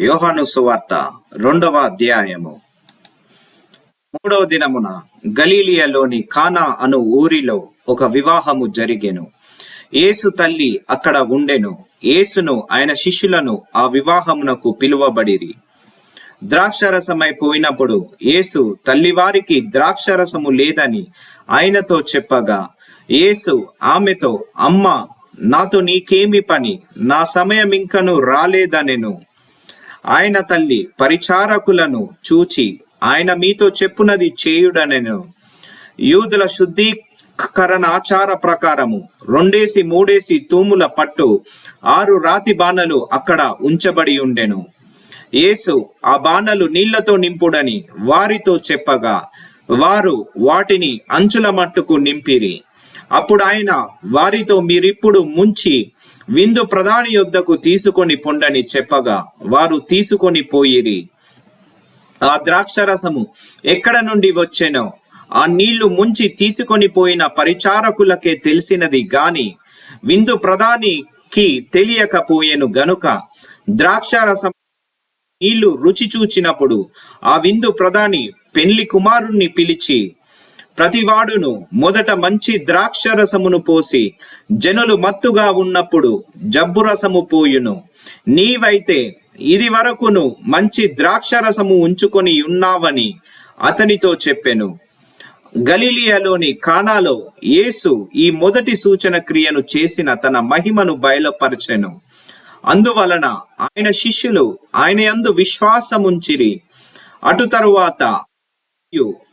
యోహాను సువార్త రెండవ అధ్యాయము. మూడవ దినమున గలీలియలోని కానా అను ఊరిలో ఒక వివాహము జరిగెను. యేసు తల్లి అక్కడ ఉండెను. యేసును ఆయన శిష్యులను ఆ వివాహమునకు పిలువబడిరి. ద్రాక్షరసమైపోయినప్పుడు యేసు తల్లివారికి ద్రాక్షరసము లేదని ఆయనతో చెప్పగా యేసు ఆమెతో అమ్మ నాతో నీకేమి పని? నా సమయం ఇంకను రాలేదనెను. ఆయన తల్లి పరిచారకులను చూచి ఆయన మీతో చెప్పునది చేయుడనెను. యూదుల శుద్ధీకరణ ఆచార ప్రకారము రెండేసి మూడేసి తూముల పట్టు ఆరు రాతి బాణలు అక్కడ ఉంచబడి ఉండెను. యేసు ఆ బాణలు నీళ్ళతో నింపుడని వారితో చెప్పగా వారు వాటిని అంచుల మట్టుకు నింపిరి. అప్పుడు ఆయన వారితో మీరిప్పుడు ముంచి విందు ప్రధాని యొద్దకు తీసుకొని పొండని చెప్పగా వారు తీసుకొని పోయిరి. ఆ ద్రాక్షరసము ఎక్కడ నుండి వచ్చెనో ఆ నీళ్ళు ముంచి తీసుకొని పోయిన పరిచారకులకే తెలిసినది గాని విందు ప్రధానికి తెలియకపోయేను గనుక ద్రాక్షారసం నీళ్ళు రుచి చూచినప్పుడు ఆ విందు ప్రధాని పెళ్ళి కుమారుణ్ణి పిలిచి ప్రతివాడును మొదట మంచి ద్రాక్షరసమును పోసి జనులు మత్తుగా ఉన్నప్పుడు జబ్బు రసము పోయును. నీవైతే ఇది వరకును మంచి ద్రాక్షరసము ఉంచుకొని ఉన్నావని అతనితో చెప్పెను. గలీలియాలోని కానాలో యేసు ఈ మొదటి సూచన క్రియను చేసిన తన మహిమను బయలుపరచెను. అందువలన ఆయన శిష్యులు ఆయన యందు విశ్వాసముంచిరి. అటు తరువాత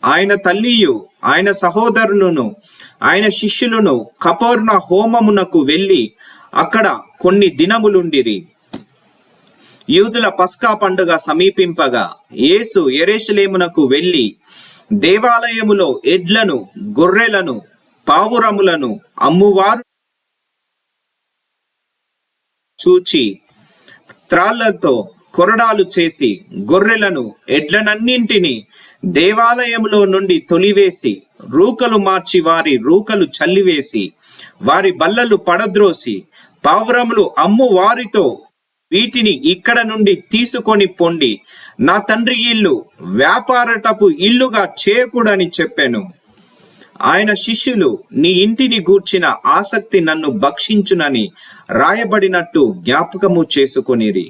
ఆయన తల్లియు ఆయన సహోదరులను ఆయన శిష్యులను కపర్ణ హోమమునకు వెళ్ళి అక్కడ కొన్ని దినములుండిరి. యూదుల పస్కా పండుగ సమీపింపగా యేసు ఎరేషలేమునకు వెళ్ళి దేవాలయములో ఎడ్లను గొర్రెలను పావురములను అమ్మువారు చూచి త్రాళ్ళతో కొరడాలు చేసి గొర్రెలను ఎడ్లనన్నింటినీ దేవాలయంలో నుండి తొలివేసి రూకలు మార్చి వారి రూకలు చల్లివేసి వారి బల్లలు పడద్రోసి పావురములు అమ్ము వారితో వీటిని ఇక్కడ నుండి తీసుకొని పొండి. నా తండ్రి ఇల్లు వ్యాపారటపు ఇల్లుగా చేయకూడని చెప్పాను. ఆయన శిష్యులు నీ ఇంటిని గూర్చిన ఆసక్తి నన్ను భక్షించునని రాయబడినట్టు జ్ఞాపకము చేసుకొనిరి.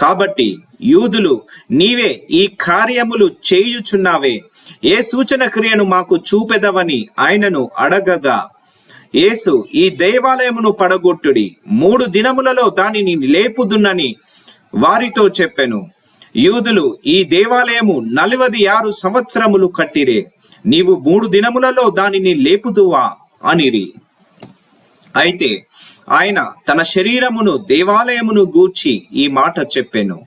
కాబట్టి యూదులు నీవే ఈ కార్యములు చేయుచున్నావే. ఏ సూచన క్రియను మాకు చూపెదవని ఆయనను అడగగా యేసు ఈ దేవాలయమును పడగొట్టుడి. మూడు దినములలో దానిని లేపుదున్నని వారితో చెప్పెను. యూదులు ఈ దేవాలయము నలభై ఆరు సంవత్సరములు కట్టిరే. నీవు మూడు దినములలో దానిని లేపుదువా? అనిరి. అయితే ఆయన తన శరీరమును దేవాలయమును గూర్చి ఈ మాట చెప్పాను.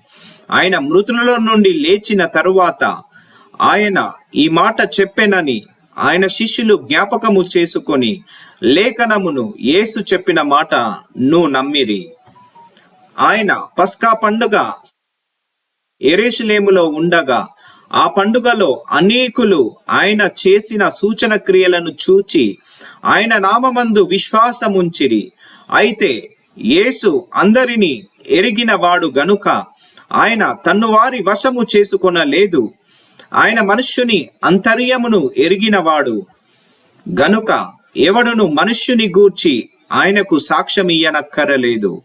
ఆయన మృతులలో నుండి లేచిన తరువాత ఆయన ఈ మాట చెప్పానని ఆయన శిష్యులు జ్ఞాపకము చేసుకొని లేఖనమును యేసు చెప్పిన మాట నువ్వు నమ్మిరి. ఆయన పస్కా పండుగ ఎరేషులేములో ఉండగా ఆ పండుగలో అనేకులు ఆయన చేసిన సూచన క్రియలను చూచి ఆయన నామమందు విశ్వాసముంచిరి. అయితే యేసు అందరినీ ఎరిగిన వాడు గనుక ఆయన తన్ను వారి వశము చేసుకొనలేదు. ఆయన మనుష్యుని అంతర్యమును ఎరిగినవాడు. గనుక ఎవడును మనుష్యుని గూర్చి ఆయనకు సాక్ష్యమియ్యనక్కరలేదు.